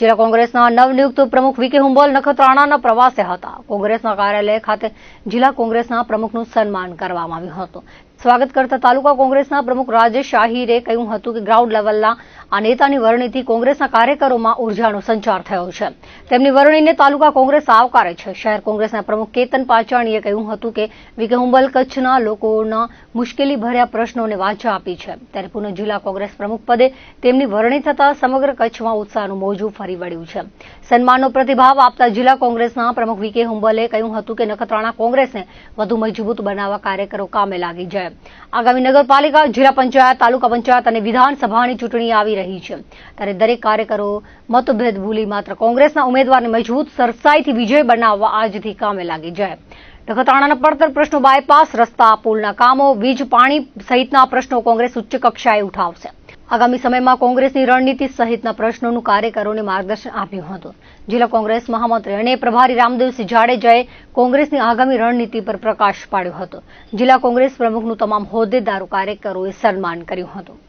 જિલ્લા કોંગ્રેસના નવનિયુક્ત પ્રમુખ વીકે હુંબોલ નખત્રાણાના પ્રવાસે હતા. કોંગ્રેસના કાર્યાલય ખાતે જિલ્લા કોંગ્રેસના પ્રમુખનું સન્માન કરવામાં આવ્યું હતું. સ્વાગત કરતા તાલુકા કોંગ્રેસના પ્રમુખ રાજેશ આહિરે કહ્યું હતું કે ગ્રાઉન્ડ લેવલના આ નેતાની વરણીથી કોંગ્રેસના કાર્યકરોમાં ઉર્જાનો સંચાર થયો છે. તેમની વરણીને તાલુકા કોંગ્રેસ આવકારે છે. શહેર કોંગ્રેસના પ્રમુખ કેતન પાચાણીએ કહ્યું હતું કે વીકે હુંબલ કચ્છના લોકોના મુશ્કેલી ભર્યા પ્રશ્નોને વાચા આપી છે. ત્યારે પુનઃ જિલ્લા કોંગ્રેસ પ્રમુખ પદે તેમની વરણી થતા સમગ્ર કચ્છમાં ઉત્સાહનું મોજું ફરી વળ્યું છે. સન્માનનો પ્રતિભાવ આપતા જિલ્લા કોંગ્રેસના પ્રમુખ વીકે હુંબલે કહ્યું હતું કે નખત્રાણા કોંગ્રેસને વધુ મજબૂત બનાવવા કાર્યકરો કામે લાગી જાય. આગામી નગરપાલિકા, જિલ્લા પંચાયત, તાલુકા પંચાયત અને વિધાનસભાની ચૂંટણી આવી રહી છે. ત્યારે દરેક કાર્યકરો મતભેદ ભૂલી માત્ર કોંગ્રેસના ઉમેદવારને મજબૂત સરસાઈથી વિજય બનાવવા આજથી કામે લાગી જાય. નખત્રાણાના પડતર પ્રશ્નો બાયપાસ, રસ્તા, પુલના કામો, વીજ, પાણી સહિતના પ્રશ્નો કોંગ્રેસ ઉચ્ચ કક્ષાએ ઉઠાવશે. આગામી સમયમાં કોંગ્રેસની રણનીતિ સહિતના પ્રશ્નોનું કાર્યકરોને માર્ગદર્શન આપ્યું હતું. જિલ્લા કોંગ્રેસ મહામંત્રી અને પ્રભારી રામદેવસિંહ જાડેજાએ કોંગ્રેસની આગામી રણનીતિ પર પ્રકાશ પાડ્યો હતો. જિલ્લા કોંગ્રેસ પ્રમુખનું તમામ હોદ્દેદારો કાર્યકરોએ સન્માન કર્યું હતું.